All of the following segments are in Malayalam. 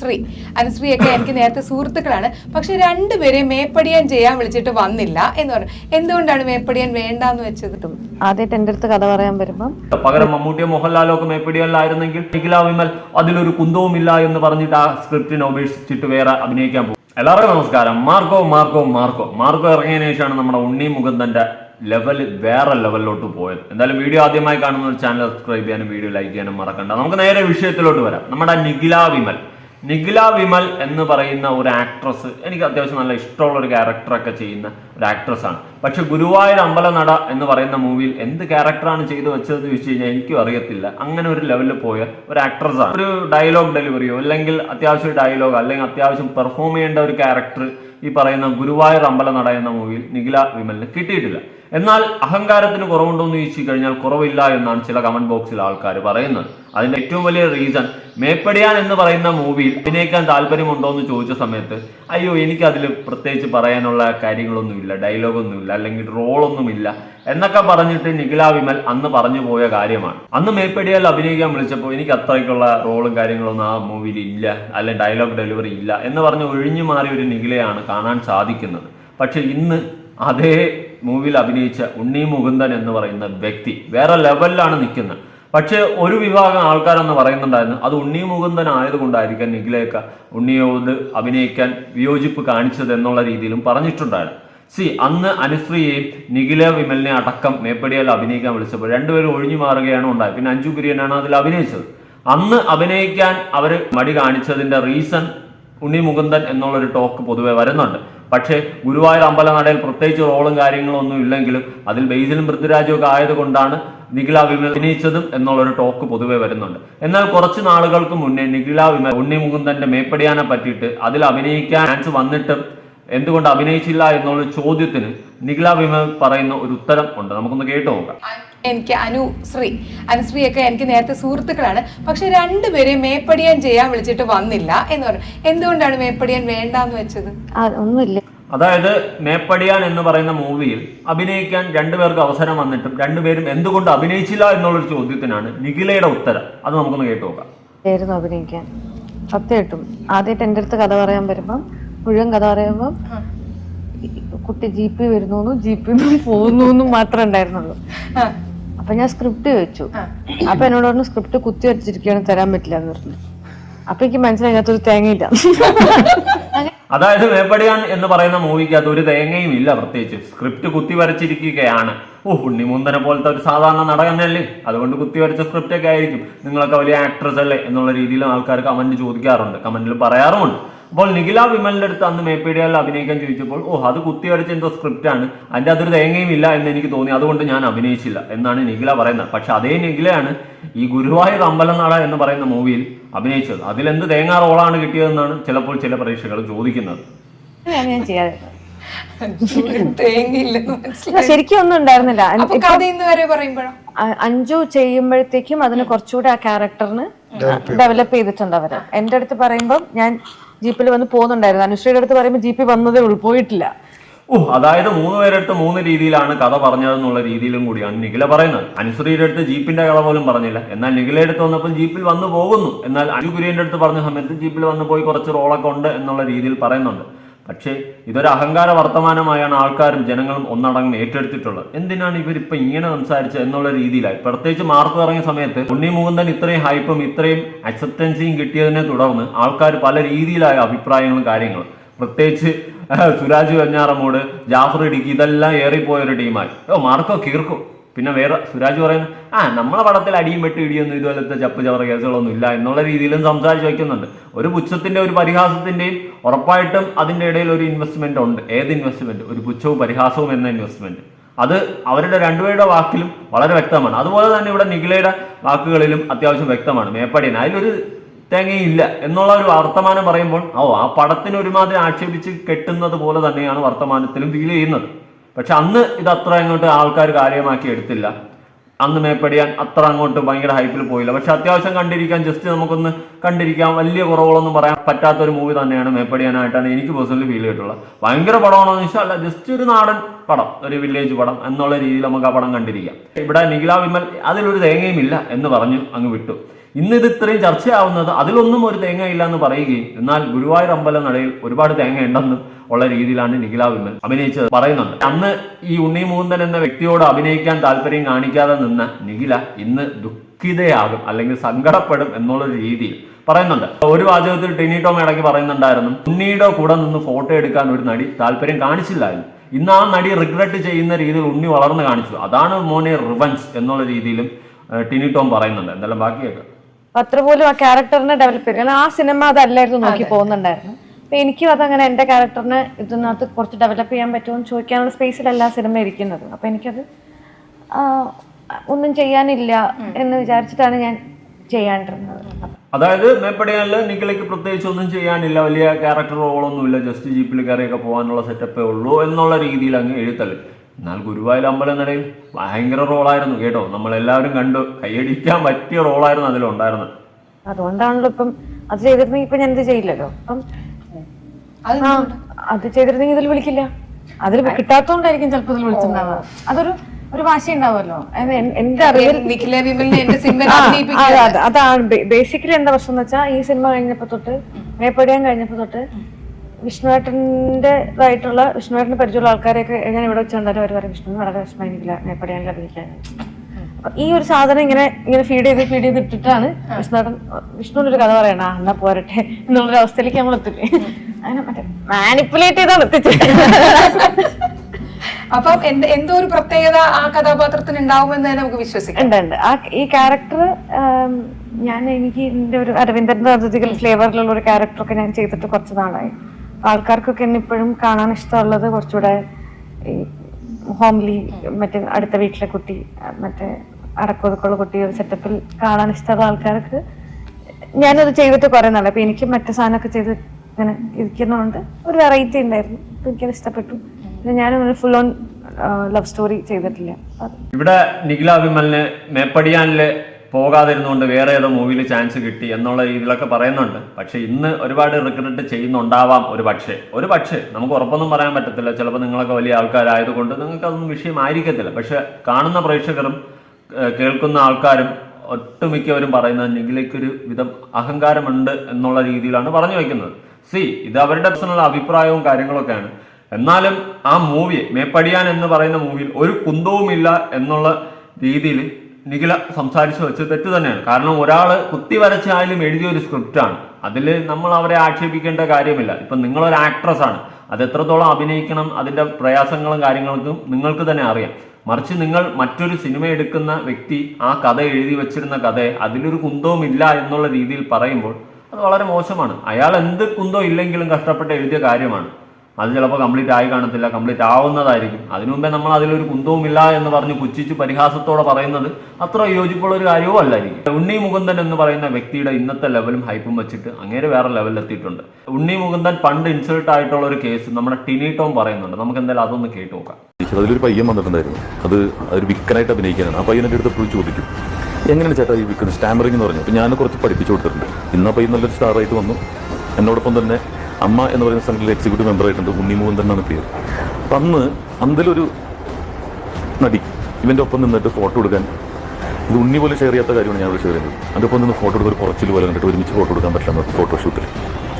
ശ്രീ അനുശ്രീയൊക്കെ എനിക്ക് നേരത്തെ സുഹൃത്തുക്കളാണ്. പക്ഷെ രണ്ടുപേരെയും മേപ്പടിയാൻ ചെയ്യാൻ വിളിച്ചിട്ട് വന്നില്ല എന്ന് പറഞ്ഞു. എന്തുകൊണ്ടാണ് മേപ്പടിയാൻ വേണ്ടെന്ന് വെച്ചത്? ആദ്യമായിട്ട് എന്റെ അടുത്ത് കഥ പറയാൻ വരുമ്പം പകരം മമ്മൂട്ടിയോ മോഹൻലാലോ ഒക്കെ മേപ്പിടിയല്ലായിരുന്നെങ്കിൽ നിഖില വിമൽ അതിലൊരു കുന്തവുമില്ല എന്ന് പറഞ്ഞിട്ട് ആ സ്ക്രിപ്റ്റിനെ ഉപേക്ഷിച്ചിട്ട് വേറെ അഭിനയിക്കാൻ പോകും. എല്ലാവർക്കും നമസ്കാരം. Marco Marco Marco. മാർക്കോ ഇറങ്ങിയതിനു ശേഷമാണ് നമ്മുടെ ഉണ്ണി മുകുന്ദന്റെ ലെവൽ വേറെ ലെവലിലോട്ട് പോയത്. എന്തായാലും വീഡിയോ ആദ്യമായി കാണുന്ന ഒരു ചാനൽ സബ്സ്ക്രൈബ് ചെയ്യാനും വീഡിയോ ലൈക്ക് ചെയ്യാനും മറക്കണ്ട. നമുക്ക് നേരെ വിഷയത്തിലോട്ട് വരാം. നമ്മുടെ നിഖില വിമൽ. നിഖില വിമൽ എന്ന് പറയുന്ന ഒരു ആക്ട്രസ് എനിക്ക് അത്യാവശ്യം നല്ല ഇഷ്ടമുള്ള ഒരു ക്യാരക്ടറൊക്കെ ചെയ്യുന്ന ഒരു ആക്ട്രസ്സാണ് പക്ഷെ ഗുരുവായൂർ അമ്പലനട എന്ന് പറയുന്ന മൂവിയിൽ എന്ത് ക്യാരക്ടറാണ് ചെയ്തു വെച്ചതെന്ന് ചോദിച്ചു കഴിഞ്ഞാൽ എനിക്കും അറിയത്തില്ല. അങ്ങനെ ഒരു ലെവലിൽ പോയ ഒരു ആക്ട്രസ്സാണ് ഒരു ഡയലോഗ് ഡെലിവറിയോ അല്ലെങ്കിൽ അത്യാവശ്യം ഡയലോഗ് അല്ലെങ്കിൽ അത്യാവശ്യം പെർഫോം ചെയ്യേണ്ട ഒരു ക്യാരക്ടർ ഈ പറയുന്ന ഗുരുവായൂർ അമ്പലനട എന്ന മൂവിയിൽ നിഖില വിമലിന് കിട്ടിയിട്ടില്ല. എന്നാൽ അഹങ്കാരത്തിന് കുറവുണ്ടോ എന്ന് ചോദിച്ചു കഴിഞ്ഞാൽ കുറവില്ല എന്നാണ് ചില കമന്റ് ബോക്സിൽ ആൾക്കാർ പറയുന്നത്. അതിന്റെ ഏറ്റവും വലിയ റീസൺ മേപ്പടിയാൻ എന്ന് പറയുന്ന മൂവിയിൽ അഭിനയിക്കാൻ താല്പര്യമുണ്ടോ എന്ന് ചോദിച്ച സമയത്ത് അയ്യോ എനിക്ക് അതിൽ പ്രത്യേകിച്ച് പറയാനുള്ള കാര്യങ്ങളൊന്നുമില്ല ഡയലോഗൊന്നുമില്ല അല്ലെങ്കിൽ റോളൊന്നുമില്ല എന്നൊക്കെ പറഞ്ഞിട്ട് നിഖില വിമൽ അന്ന് പറഞ്ഞു പോയ കാര്യമാണ്. അന്ന് മേപ്പടിയാൽ അഭിനയിക്കാൻ വിളിച്ചപ്പോൾ എനിക്ക് അത്രയ്ക്കുള്ള റോളും കാര്യങ്ങളൊന്നും ആ മൂവിയിൽ ഇല്ല അല്ലെ ഡയലോഗ് ഡെലിവറി ഇല്ല എന്ന് പറഞ്ഞ് ഒഴിഞ്ഞു മാറിയ ഒരു നിഖിലയാണ് കാണാൻ സാധിക്കുന്നത്. പക്ഷെ ഇന്ന് അതേ മൂവിയിൽ അഭിനയിച്ച ഉണ്ണി മുകുന്ദൻ എന്ന് പറയുന്ന വ്യക്തി വേറെ ലെവലിലാണ് നിൽക്കുന്നത്. പക്ഷേ ഒരു വിഭാഗം ആൾക്കാരെന്ന് പറയുന്നുണ്ടായിരുന്നു. അത് ഉണ്ണി മുകുന്ദൻ ആയതുകൊണ്ടായിരിക്കാം നിഖിലേക്ക ഉണ്ണിയോട് അഭിനയിക്കാൻ വിയോജിപ്പ് കാണിച്ചത് എന്നുള്ള രീതിയിലും പറഞ്ഞിട്ടുണ്ടായിരുന്നു. സി അന്ന് അനുശ്രീയെയും നിഖില വിമലിനെ അടക്കം മേപ്പടിയാൽ അഭിനയിക്കാൻ വിളിച്ചപ്പോൾ രണ്ടുപേരും ഒഴിഞ്ഞു മാറുകയാണ് ഉണ്ടായത്. പിന്നെ അഞ്ജു കുര്യനാണ് അതിൽ അഭിനയിച്ചത്. അന്ന് അഭിനയിക്കാൻ അവർ മടി കാണിച്ചതിന്റെ റീസൺ ഉണ്ണി മുകുന്ദൻ എന്നുള്ളൊരു ടോക്ക് പൊതുവെ വരുന്നുണ്ട്. പക്ഷേ ഗുരുവായൂർ അമ്പലനടയിൽ പ്രത്യേകിച്ച് റോളും കാര്യങ്ങളും ഒന്നും ഇല്ലെങ്കിലും അതിൽ ബെയ്സിലും പൃഥ്വിരാജും ഒക്കെ ആയതുകൊണ്ടാണ് നിഖില വിമൽ അഭിനയിച്ചതും എന്നുള്ളൊരു ടോക്ക് പൊതുവെ വരുന്നുണ്ട്. എന്നാൽ കുറച്ച് നാളുകൾക്ക് മുന്നേ നിഖില വിമൽ ഉണ്ണി മുകുന്ദന്റെ മേപ്പടിയാനെ പറ്റിയിട്ട് അതിൽ അഭിനയിക്കാൻ ചാൻസ് വന്നിട്ട് എന്തുകൊണ്ട് അഭിനയിച്ചില്ല എന്നുള്ള ചോദ്യത്തിന് നിഖില വിമൽ പറയുന്ന ഒരു ഉത്തരം ഉണ്ട്. നമുക്കൊന്ന് കേട്ടു നോക്കാം. എനിക്ക് അനുശ്രീ അനുശ്രീയൊക്കെ എനിക്ക് നേരത്തെ സുഹൃത്തുക്കളാണ്. പക്ഷെ രണ്ടുപേരെയും മേപ്പടിയാൻ ചെയ്യാൻ വിളിച്ചിട്ട് വന്നില്ല എന്ന് പറഞ്ഞു. എന്തുകൊണ്ടാണ് മേപ്പടിയാൻ വേണ്ടാന്ന് വെച്ചത്? ഒന്നുമില്ല. അതായത് മേപ്പടിയാൻ എന്ന് പറയുന്ന മൂവിയിൽ അഭിനയിക്കാൻ രണ്ടുപേർക്ക് അവസരം വന്നിട്ടും രണ്ടുപേരും എന്തുകൊണ്ട് അഭിനയിച്ചില്ല എന്നുള്ളൊരു ചോദ്യത്തിനാണ് നിഖിലയുടെ ഉത്തരം. അത് നമുക്കൊന്ന് കേട്ടു നോക്കാം. ആയിരുന്നു അഭിനയിക്കാൻ. സത്യമായിട്ടും. ആദ്യമായിട്ട് എന്റെ അടുത്ത് കഥ പറയാൻ വരുമ്പം മുഴുവൻ കഥ പറയുമ്പം കുട്ടി ജീപ്പിൽ വരുന്നു ജീപ്പിൽ നിന്ന് പോകുന്നു എന്നും മാത്രമേ ഉണ്ടായിരുന്നുള്ളൂ. അപ്പൊ ഞാൻ സ്ക്രിപ്റ്റ് ചോദിച്ചു. അപ്പൊ എന്നോട് പറഞ്ഞു സ്ക്രിപ്റ്റ് കുത്തി വരച്ചിരിക്കുകയാണ് തരാൻ പറ്റില്ല എന്ന് പറഞ്ഞു. അപ്പൊ എനിക്ക് മനസ്സിലായി അതിനകത്തൊരു തേങ്ങയില്ല. അതായത് വേപ്പടിയാൻ എന്ന് പറയുന്ന മൂവിക്കകത്ത് ഒരു തേങ്ങയും ഇല്ല പ്രത്യേകിച്ച്. സ്ക്രിപ്റ്റ് കുത്തി വരച്ചിരിക്കുകയാണ്. ഓ ഉണ്ണിമുന്തനെ പോലത്തെ ഒരു സാധാരണ നടകനല്ലേ അതുകൊണ്ട് കുത്തി വരച്ച സ്ക്രിപ്റ്റ് ഒക്കെ ആയിരിക്കും. നിങ്ങളൊക്കെ വലിയ ആക്ട്രസ് അല്ലേ? എന്നുള്ള രീതിയിൽ ആൾക്കാർ കമന്റ് ചോദിക്കാറുണ്ട്. കമന്റിൽ പറയാറുമുണ്ട്. അപ്പോൾ നിഖില വിമലിന്റെ അടുത്ത് അന്ന് മേപ്പീഡിയയിൽ അഭിനയിക്കാൻ ചോദിച്ചപ്പോൾ ഓ അത് കുത്തി വരച്ച എന്തോ സ്ക്രിപ്റ്റ് ആണ്. അതിന്റെ അതൊരു തേങ്ങയും ഇല്ല എന്ന് എനിക്ക് തോന്നി. അതുകൊണ്ട് ഞാൻ അഭിനയിച്ചില്ല എന്നാണ് നിഖില പറയുന്നത്. പക്ഷെ അതേ നിഖിലയാണ് ഈ ഗുരുവായൂർ അമ്പലനാട എന്ന് പറയുന്ന മൂവിയിൽ അഭിനയിച്ചത്. അതിലെന്ത് തേങ്ങാ റോളാണ് കിട്ടിയതെന്നാണ് ചിലപ്പോൾ ചില പരീക്ഷകൾ ചോദിക്കുന്നത്. ശരിക്കും ഒന്നും ഉണ്ടായിരുന്നില്ല. അഞ്ചു ചെയ്യുമ്പോഴത്തേക്കും അതിന് കുറച്ചുകൂടെ ആ ക്യാരക്ടറിന് ഡെവലപ്പ് ചെയ്തിട്ടുണ്ട് അവർ. എന്റെ അടുത്ത് പറയുമ്പോൾ ഞാൻ ജീപ്പിൽ വന്ന് പോകുന്നുണ്ടായിരുന്നു. അനുശ്രീയുടെ അടുത്ത് പറയുമ്പോൾ ജീപ്പിൽ വന്നതേ ഉള്ളൂ പോയിട്ടില്ല. ഓ അതായത് മൂന്ന് പേരെടുത്ത് മൂന്ന് രീതിയിലാണ് കഥ പറഞ്ഞതെന്നുള്ള രീതിയിലും കൂടിയാണ് നിഖില പറയുന്നത്. അനുശ്രീയുടെ അടുത്ത് ജീപ്പിന്റെ കഥ പോലും പറഞ്ഞില്ല. എന്നാൽ നിഖിലയുടെ അടുത്ത് വന്നപ്പോൾ ജീപ്പിൽ വന്നു പോകുന്നു. എന്നാൽ അനുകുര്യന്റെ അടുത്ത് പറഞ്ഞ സമയത്ത് ജീപ്പിൽ വന്നു പോയി കുറച്ച് റോളൊക്കെ ഉണ്ട് എന്നുള്ള രീതിയിൽ പറയുന്നുണ്ട്. പക്ഷേ ഇതൊരു അഹങ്കാര വർത്തമാനമായാണ് ആൾക്കാരും ജനങ്ങളും ഒന്നടങ്കം ഏറ്റെടുത്തിട്ടുള്ളത്. എന്തിനാണ് ഇവരിപ്പോൾ ഇങ്ങനെ സംസാരിച്ചത് എന്നുള്ള രീതിയിലായി? പ്രത്യേകിച്ച് മാർക്ക് ഇറങ്ങിയ സമയത്ത് ഉണ്ണി മുകുന്ദൻ ഇത്രയും ഹൈപ്പും ഇത്രയും അക്സെപ്റ്റൻസിയും കിട്ടിയതിനെ തുടർന്ന് ആൾക്കാർ പല രീതിയിലായ അഭിപ്രായങ്ങളും കാര്യങ്ങളും. പ്രത്യേകിച്ച് സുരാജ് വെഞ്ഞാറമൂട് ജാഫർ ഇടുക്കി ഇതെല്ലാം ഏറിപ്പോയ ഒരു ടീമായി. ഓ മാർക്കോ കീർക്കോ. പിന്നെ വേറെ സുരാജ് പറയുന്നത് ആ നമ്മളെ പടത്തിൽ അടിയും വെട്ട് ഇടിയൊന്നും ഇതുപോലത്തെ ചപ്പ് ചവറ കേസുകളൊന്നും ഇല്ല എന്നുള്ള രീതിയിലും സംസാരിച്ച് വയ്ക്കുന്നുണ്ട് ഒരു പുച്ഛത്തിന്റെ ഒരു പരിഹാസത്തിന്റെയും ഉറപ്പായിട്ടും അതിന്റെ ഇടയിൽ ഒരു ഇൻവെസ്റ്റ്മെന്റ് ഉണ്ട്. ഏത് ഇൻവെസ്റ്റ്മെന്റ് ഒരു പുച്ഛവും പരിഹാസവും എന്ന ഇൻവെസ്റ്റ്മെന്റ് അത് അവരുടെ രണ്ടുപേരുടെ വാക്കിലും വളരെ വ്യക്തമാണ്. അതുപോലെ തന്നെ ഇവിടെ നിഖിലയുടെ വാക്കുകളിലും അത്യാവശ്യം വ്യക്തമാണ്. മേപ്പടിയൻ അതിലൊരു തേങ്ങയില്ല എന്നുള്ള ഒരു വർത്തമാനം പറയുമ്പോൾ ഓ ആ പടത്തിന് ഒരുമാതിരി ആക്ഷേപിച്ച് കെട്ടുന്നത് പോലെ തന്നെയാണ് വർത്തമാനത്തിലും ഫീൽ ചെയ്യുന്നത്. പക്ഷെ അന്ന് ഇത് അത്ര അങ്ങോട്ട് ആൾക്കാർ കാര്യമാക്കി എടുത്തില്ല. അന്ന് മേപ്പടിയാൻ അത്ര അങ്ങോട്ട് ഭയങ്കര ഹൈപ്പിൽ പോയില്ല. പക്ഷെ അത്യാവശ്യം കണ്ടിരിക്കാൻ ജസ്റ്റ് നമുക്കൊന്ന് കണ്ടിരിക്കാം. വലിയ കുറവുകളൊന്നും പറയാൻ പറ്റാത്ത ഒരു മൂവി തന്നെയാണ് മേപ്പടിയാനായിട്ടാണ് എനിക്ക് പേഴ്സണലി ഫീൽ ചെയ്തിട്ടുള്ളത്. ഭയങ്കര പടമാണോ എന്ന് വെച്ചാൽ അല്ല ജസ്റ്റ് ഒരു നാടൻ പടം ഒരു വില്ലേജ് പടം എന്നുള്ള രീതിയിൽ നമുക്ക് ആ പടം കണ്ടിരിക്കാം. ഇവിടെ നിഖില വിമൽ അതിലൊരു തേങ്ങയും ഇല്ല എന്ന് പറഞ്ഞു അങ്ങ് വിട്ടു. ഇന്ന് ഇത് ഇത്രയും ചർച്ചയാവുന്നത് അതിലൊന്നും ഒരു തേങ്ങ ഇല്ല എന്ന് പറയുകയും എന്നാൽ ഗുരുവായൂർ അമ്പലം നടയിൽ ഒരുപാട് തേങ്ങ ഉണ്ടെന്നും ഉള്ള രീതിയിലാണ് നിഖില വിമൽ അഭിനയിച്ചത് പറയുന്നുണ്ട്. അന്ന് ഈ ഉണ്ണി മൂന്തൻ എന്ന വ്യക്തിയോട് അഭിനയിക്കാൻ താല്പര്യം കാണിക്കാതെ നിന്ന നിഖില ഇന്ന് ദുഃഖിതയാകും അല്ലെങ്കിൽ സങ്കടപ്പെടും എന്നുള്ള രീതിയിൽ പറയുന്നുണ്ട്. ഒരു വാചകത്തിൽ ടിനി ടോം ഇടയ്ക്ക് പറയുന്നുണ്ടായിരുന്നു ഉണ്ണിയുടെ കൂടെ നിന്ന് ഫോട്ടോ എടുക്കാൻ ഒരു നടി താല്പര്യം കാണിച്ചില്ലായിരുന്നു. ഇന്ന് ആ നടി റിഗ്രറ്റ് ചെയ്യുന്ന രീതിയിൽ ഉണ്ണി വളർന്നു കാണിച്ചു. അതാണ് മോനെ റിവൻസ് എന്നുള്ള രീതിയിലും ടിനി ടോം പറയുന്നുണ്ട്. എന്തെല്ലാം ബാക്കിയൊക്കെ അപ്പൊ അത്ര പോലും ആ ക്യാരക്ടറിനെ ഡെവലപ്പ് ചെയ്തു കാരണം ആ സിനിമ അതല്ലായിരുന്നു നോക്കി പോകുന്നുണ്ടായിരുന്നു. അപ്പൊ എനിക്കും അതങ്ങനെ എന്റെ ക്യാരക്ടറിനെ ഇതിനകത്ത് കുറച്ച് ഡെവലപ്പ് ചെയ്യാൻ പറ്റുമോ എന്ന് ചോദിക്കാനുള്ള സ്പേസിലല്ല ആ സിനിമ ഇരിക്കുന്നത്. അപ്പൊ എനിക്കത് ഒന്നും ചെയ്യാനില്ല എന്ന് വിചാരിച്ചിട്ടാണ് ഞാൻ ചെയ്യാണ്ടിരുന്നത്. അതായത് മേപ്പടിയാനിൽ നിഖിലയ്ക്ക് പ്രത്യേകിച്ച് ഒന്നും ചെയ്യാനില്ല. വലിയ ക്യാരക്ടർ റോളൊന്നുമില്ല ജസ്റ്റ് ജീപ്പിൽ കയറിയൊക്കെ പോകാനുള്ള സെറ്റപ്പേ ഉള്ളൂ എന്നുള്ള രീതിയിൽ അങ്ങ് എഴുത്തള്ളി. എന്നാൽ ഗുരുവായൂർ അമ്പലം നടയിൽ ഭയങ്കര റോളായിരുന്നു കേട്ടോ. നമ്മളെല്ലാവരും കണ്ടു. കൈയടിക്കാൻ പറ്റിയ റോളായിരുന്നു അതിലുണ്ടായിരുന്നത്. അതുകൊണ്ടാണല്ലോ ഇപ്പം അത് ചെയ്തിരുന്നെങ്കിൽ ഇപ്പൊ ഞാൻ ഇത് ചെയ്യില്ലല്ലോ. അപ്പം അത് അത് ചെയ്തിരുന്നെങ്കിൽ ഇതിൽ വിളിക്കില്ല. അതിൽ കിട്ടാത്തോണ്ടായിരിക്കും ചിലപ്പോൾ ഇതിൽ വിളിച്ചിട്ടുണ്ടാവുക. അതൊരു ഒരു വാശി ഉണ്ടാവുമല്ലോ. എന്റെ അറിവിൽ. അതാണ്. ബേസിക്കലി എന്താ പ്രശ്നം എന്ന് വെച്ചാൽ ഈ സിനിമ കഴിഞ്ഞപ്പോ തൊട്ട് മേപ്പടിയാൻ കഴിഞ്ഞപ്പോ തൊട്ട് വിഷ്ണുവേട്ടന്റെതായിട്ടുള്ള വിഷ്ണുവേട്ടന് പരിചയമുള്ള ആൾക്കാരെയൊക്കെ ഞാൻ ഇവിടെ വെച്ച് കണ്ടാലും അവർ പറയും വിഷ്ണു വളരെ വിഷമമായിരിക്കില്ല മേപ്പടിയാനിൽ ലഭിക്കാൻ അപ്പൊ ഈ ഒരു സാധനം ഇങ്ങനെ ഇങ്ങനെ ഫീഡ് ചെയ്ത് ഫീഡ് ചെയ്ത് ഇട്ടിട്ടാണ് വിഷ്ണുവേട്ടൻ വിഷ്ണുവിന്റെ ഒരു കഥ പറയണ "ആ, എന്നാ പോരട്ടെ എന്നുള്ളൊരു അവസ്ഥയിലേക്ക് നമ്മൾ എത്തില്ലേ. അങ്ങനെ മറ്റേ മാനിപ്പുലേറ്റ് ചെയ്താണ് എത്തിച്ചത്. അപ്പം എന്ത് എന്തോ ഒരു പ്രത്യേകത ആ കഥാപാത്രത്തിന് ഉണ്ടാവുമെന്ന് തന്നെ നമുക്ക് വിശ്വസിക്കാം. ഉണ്ട് ഉണ്ട്. ആ ഈ ക്യാരക്ടർ ഞാൻ എനിക്ക് എന്റെ ഒരു അരവിന്ദന്റെ അതിഥികൾ ഫ്ലേവറിലുള്ള ഒരു ക്യാരക്ടറൊക്കെ ഞാൻ ചെയ്തിട്ട് കുറച്ച് നാളായി. ആൾക്കാർക്കൊക്കെ എന്നെ ഇപ്പോഴും കാണാൻ ഇഷ്ടമുള്ളത് കുറച്ചുകൂടെ ഈ ഹോംലി മറ്റേ അടുത്ത വീട്ടിലെ കുട്ടി മറ്റേ അടക്കൊതുക്കുള്ള കുട്ടി ഒരു സെറ്റപ്പിൽ കാണാൻ ഇഷ്ടമുള്ള ആൾക്കാർക്ക് ഞാനത് ചെയ്തിട്ട് കുറേ നാളെ. അപ്പൊ എനിക്ക് മറ്റു സാധനമൊക്കെ ചെയ്ത് ഇങ്ങനെ ഇരിക്കുന്നതുകൊണ്ട് ഒരു വെറൈറ്റി ഉണ്ടായിരുന്നു. അപ്പൊ എനിക്കത് ഇഷ്ടപ്പെട്ടു. പിന്നെ ഞാനൊരു ഫുൾ ഓൺ ലവ് സ്റ്റോറി ചെയ്തിട്ടില്ല. ഇവിടെ നിഖില വിമലിന് മേപ്പടിയാനിൽ പോകാതിരുന്നുകൊണ്ട് വേറെ ഏതോ മൂവിയിൽ ചാൻസ് കിട്ടി എന്നുള്ള രീതിയിലൊക്കെ പറയുന്നുണ്ട്. പക്ഷേ ഇന്ന് ഒരുപാട് റിക്രൂട്ട് ചെയ്യുന്നുണ്ടാവാം ഒരു പക്ഷേ. ഒരു പക്ഷേ നമുക്ക് ഉറപ്പൊന്നും പറയാൻ പറ്റത്തില്ല. ചിലപ്പോൾ നിങ്ങളൊക്കെ വലിയ ആൾക്കാരായതുകൊണ്ട് നിങ്ങൾക്ക് അതൊന്നും വിഷയമായിരിക്കത്തില്ല. പക്ഷേ കാണുന്ന പ്രേക്ഷകരും കേൾക്കുന്ന ആൾക്കാരും ഒട്ടുമിക്കവരും പറയുന്നത് നിങ്ങളിലേക്കൊരു വിധം അഹങ്കാരമുണ്ട് എന്നുള്ള രീതിയിലാണ് പറഞ്ഞു വയ്ക്കുന്നത് സി ഇത് അവരുടെ പേഴ്സണൽ അഭിപ്രായവും കാര്യങ്ങളൊക്കെയാണ്. എന്നാലും ആ മൂവി മേപ്പടിയാൻ എന്ന് പറയുന്ന മൂവിയിൽ ഒരു കുന്തവുമില്ല എന്നുള്ള രീതിയിൽ നിഖില സംസാരിച്ചു വെച്ച് തെറ്റ് തന്നെയാണ്. കാരണം ഒരാൾ കുത്തി വരച്ചായാലും എഴുതിയ ഒരു സ്ക്രിപ്റ്റാണ് അതിൽ നമ്മൾ അവരെ ആക്ഷേപിക്കേണ്ട കാര്യമില്ല. ഇപ്പം നിങ്ങളൊരു ആക്ട്രസ് ആണ്. അത് എത്രത്തോളം അഭിനയിക്കണം അതിന്റെ പ്രയാസങ്ങളും കാര്യങ്ങൾക്കും നിങ്ങൾക്ക് തന്നെ അറിയാം. മറിച്ച് നിങ്ങൾ മറ്റൊരു സിനിമ എടുക്കുന്ന വ്യക്തി ആ കഥ എഴുതി വെച്ചിരുന്ന കഥയെ അതിലൊരു കുന്തവും ഇല്ല എന്നുള്ള രീതിയിൽ പറയുമ്പോൾ അത് വളരെ മോശമാണ്. അയാൾ എന്ത് കുന്തോ ഇല്ലെങ്കിലും കഷ്ടപ്പെട്ട് എഴുതിയ കാര്യമാണ്. അത് ചിലപ്പോൾ കംപ്ലീറ്റ് ആയി കാണത്തില്ല കംപ്ലീറ്റ് ആവുന്നതായിരിക്കും. അതിനു മുമ്പേ നമ്മൾ അതിലൊരു കുന്തവുമില്ല എന്ന് പറഞ്ഞ് പുച്ഛിച്ച് പരിഹാസത്തോടെ പറയുന്നത് അത്ര യോജിപ്പുള്ള ഒരു കാര്യവും അല്ലായിരിക്കും. ഉണ്ണി മുകുന്ദൻ എന്ന് പറയുന്ന വ്യക്തിയുടെ ഇന്നത്തെ ലെവലും ഹൈപ്പും വെച്ചിട്ട് അങ്ങേര് വേറെ ലെവലിൽ എത്തിയിട്ടുണ്ട്. ഉണ്ണി മുകുന്ദൻ പണ്ട് ഇൻസൾട്ട് ആയിട്ടുള്ള ഒരു കേസ് നമ്മുടെ ടിനി ടോം പറയുന്നുണ്ട്. നമുക്ക് എന്തായാലും അതൊന്ന് കേട്ടു നോക്കാം. അതിലൊരു പയ്യൻ വന്നിട്ടുണ്ടായിരുന്നു. അത് ഒരു വിക്കനായിട്ട് അഭിനയിക്കാനാണ്. ആ പയ്യൻ എന്റെ അടുത്ത് എപ്പോഴും ചോദിക്കും എങ്ങനെയാണ് ചേട്ടാ ഈ വിക്കൻ സ്റ്റാമറിംഗ് എന്ന് പറഞ്ഞു? അപ്പോൾ ഞാൻ കുറച്ച് പഠിപ്പിച്ചു കൊടുത്തിട്ടുണ്ട്. ഇന്ന് പയ്യൻ നല്ലൊരു സ്റ്റാറായിട്ട് വന്നു. എന്നോടൊപ്പം തന്നെ അമ്മ എന്ന് പറയുന്ന സംഘത്തിലെ എക്സിക്യൂട്ടീവ് മെമ്പർ ആയിട്ടുണ്ട് ഉണ്ണി മോഹൻ എന്നാണ് പേര്. അപ്പം അന്ന് അന്തിലൊരു നടി ഇവന്റെ ഒപ്പം നിന്നിട്ട് ഫോട്ടോ എടുക്കാൻ ഇത് ഉണ്ണി പോലെ ഷെയർ ചെയ്യാത്ത കാര്യമാണ് ഞാൻ ഷെയർ ചെയ്യുന്നത്. അതിന്റെ ഒപ്പം നിന്ന് ഫോട്ടോ എടുക്കുക ഒരു കുറച്ചിൽ പോലെ കണ്ടിട്ട് ഒരുമിച്ച് ഫോട്ടോ എടുക്കാൻ പറ്റില്ല ഫോട്ടോഷൂട്ടിൽ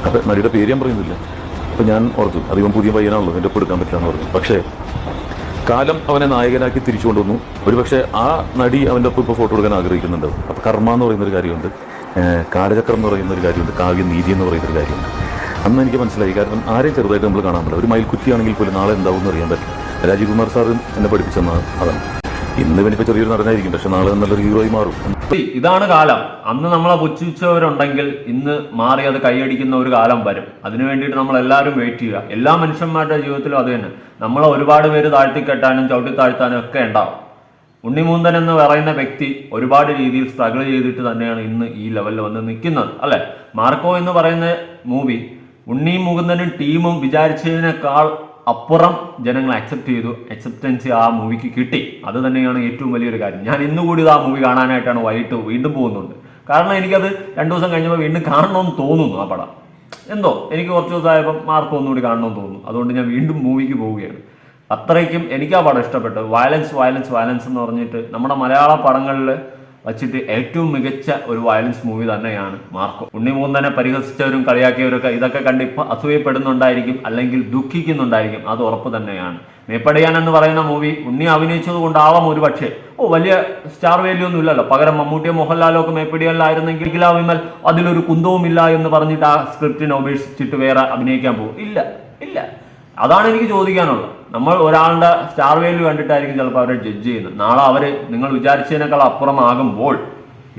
അപ്പോൾ നടിയുടെ പേര് ഞാൻ പറയുന്നില്ല. അപ്പം ഞാൻ ഓർത്തു അധികം പുതിയ പയ്യനാണല്ലോ എന്റെ ഒപ്പം എടുക്കാൻ പറ്റില്ല എന്ന് പറഞ്ഞു പക്ഷേ കാലം അവനെ നായകനാക്കി തിരിച്ചു കൊണ്ടുവന്നു ഒരുപക്ഷെ ആ നടി അവന്റെ ഒപ്പം ഇപ്പോൾ ഫോട്ടോ എടുക്കാൻ ആഗ്രഹിക്കുന്നുണ്ട് അപ്പോൾ കർമ്മ എന്ന് പറയുന്ന ഒരു കാര്യമുണ്ട് കാലചക്രം എന്ന് പറയുന്ന ഒരു കാര്യമുണ്ട് കാവ്യനീതി എന്ന് പറയുന്ന ഒരു കാര്യമുണ്ട്. അന്ന് എനിക്ക് മനസ്സിലായി. കാരണം ആരെയും ചെറുതായിട്ട് നമ്മൾ കാണാൻ പറ്റില്ല. ഒരു മയിൽക്കുറ്റിയാണെങ്കിൽ പോലും നാളെ എന്താവും എന്ന് അറിയാൻ പറ്റില്ല. രാജീവ് കുമാർ സാർ എന്നെ പഠിപ്പിച്ചെന്ന അതാണ്. ഇന്ന് ഇവനിപ്പോ ചെറിയൊരു നടനായിരിക്കും. പക്ഷെ നാളെ നല്ലൊരു ഹീറോയി മാറും. ഇതാണ് കാലം. അന്ന് നമ്മളെ പുച്ഛിച്ചവരുണ്ടെങ്കിൽ ഇന്ന് മാറി അത് കൈയടിക്കുന്ന ഒരു കാലം വരും. അതിനു വേണ്ടിയിട്ട് നമ്മൾ എല്ലാവരും വെയിറ്റ് ചെയ്യുക. എല്ലാ മനുഷ്യന്മാരുടെ ജീവിതത്തിലും അത് തന്നെ. നമ്മളെ ഒരുപാട് പേര് താഴ്ത്തിക്കെട്ടാനും ചവിട്ടി താഴ്ത്താനും ഒക്കെ ഉണ്ടാവും. ഉണ്ണിമൂന്തൻ എന്ന് പറയുന്ന വ്യക്തി ഒരുപാട് രീതിയിൽ സ്ട്രഗിൾ ചെയ്തിട്ട് തന്നെയാണ് ഇന്ന് ഈ ലെവലിൽ വന്ന് നിൽക്കുന്നത്. അല്ലെ? മാർക്കോ എന്ന് പറയുന്ന മൂവി ഉണ്ണി മുകുന്ദനും ടീമും വിചാരിച്ചതിനേക്കാൾ അപ്പുറം ജനങ്ങൾ അക്സെപ്റ്റ് ചെയ്തു. അക്സെപ്റ്റൻസ് ആ മൂവിക്ക് കിട്ടി. അത് തന്നെയാണ് ഏറ്റവും വലിയൊരു കാര്യം. ഞാൻ ഇന്ന് കൂടി ആ മൂവി കാണാനായിട്ടാണ് വൈകിട്ട് വീണ്ടും പോകുന്നുണ്ട്. കാരണം എനിക്കത് രണ്ടു ദിവസം കഴിഞ്ഞപ്പോൾ വീണ്ടും കാണണമെന്ന് തോന്നുന്നു ആ പടം. എന്തോ എനിക്ക് കുറച്ച് ദിവസമായപ്പോൾ മാർക്ക് ഒന്നുകൂടി കാണണമെന്ന് തോന്നുന്നു. അതുകൊണ്ട് ഞാൻ വീണ്ടും മൂവിക്ക് പോവുകയാണ്. അത്രയ്ക്കും എനിക്ക് ആ പടം ഇഷ്ടപ്പെട്ടു. വയലൻസ് വയലൻസ് വയലൻസ് എന്ന് പറഞ്ഞിട്ട് നമ്മുടെ മലയാള പടങ്ങളിൽ വച്ചിട്ട് ഏറ്റവും മികച്ച ഒരു വയലൻസ് മൂവി തന്നെയാണ് മാർക്കോ. ഉണ്ണിമൂന്ന് തന്നെ പരിഹസിച്ചവരും കളിയാക്കിയവരൊക്കെ ഇതൊക്കെ കണ്ട് ഇപ്പൊ അസൂയപ്പെടുന്നുണ്ടായിരിക്കും അല്ലെങ്കിൽ ദുഃഖിക്കുന്നുണ്ടായിരിക്കും. അത് ഉറപ്പ് തന്നെയാണ്. മേപ്പടിയാൻ എന്ന് പറയുന്ന മൂവി ഉണ്ണി അഭിനയിച്ചത് കൊണ്ടാവാം ഒരു പക്ഷേ ഓ വലിയ സ്റ്റാർ വാല്യൂ ഒന്നും ഇല്ലല്ലോ. പകരം മമ്മൂട്ടിയോ മോഹൻലാലോ ഒക്കെ മേപ്പടിയാനിലായിരുന്നെങ്കിൽ കിലാ വിമൽ അതിലൊരു കുന്തവും ഇല്ല എന്ന് പറഞ്ഞിട്ട് ആ സ്ക്രിപ്റ്റിനെ ഉപേക്ഷിച്ചിട്ട് വേറെ അഭിനയിക്കാൻ പോകും. ഇല്ല ഇല്ല. അതാണ് എനിക്ക് ചോദിക്കാനുള്ളത്. നമ്മൾ ഒരാളുടെ സ്റ്റാർ വേൽ കണ്ടിട്ടായിരിക്കും ചിലപ്പോൾ അവരെ ജഡ്ജ് ചെയ്യുന്നത്. നാളെ അവർ നിങ്ങൾ വിചാരിച്ചതിനേക്കാൾ അപ്പുറമാകുമ്പോൾ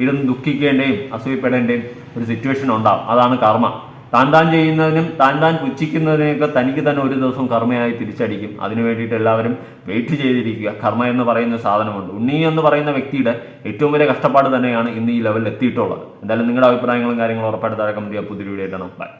ഇരുന്ന് ദുഃഖിക്കേണ്ടയും അസൂയപ്പെടേണ്ടയും ഒരു സിറ്റുവേഷൻ ഉണ്ടാകും അതാണ് കർമ്മ. താൻ താൻ ചെയ്യുന്നതിനും താൻ താൻ പുച്ഛിക്കുന്നതിനെയൊക്കെ തനിക്ക് തന്നെ ഒരു ദിവസം കർമ്മയായി തിരിച്ചടിക്കും. അതിനു വേണ്ടിയിട്ട് എല്ലാവരും വെയിറ്റ് ചെയ്തിരിക്കുക. കർമ്മ എന്ന് പറയുന്ന സാധനമുണ്ട്. ഉണ്ണി എന്ന് പറയുന്ന വ്യക്തിയുടെ ഏറ്റവും വലിയ കഷ്ടപ്പാട് തന്നെയാണ് ഇന്ന് ഈ ലെവലിൽ എത്തിയിട്ടുള്ളത്. എന്തായാലും നിങ്ങളുടെ അഭിപ്രായങ്ങളും കാര്യങ്ങളും ഉറപ്പായിട്ട് ചെയ്യുക പുതിയ വീഡിയോ ആയിട്ടാണ് ബൈ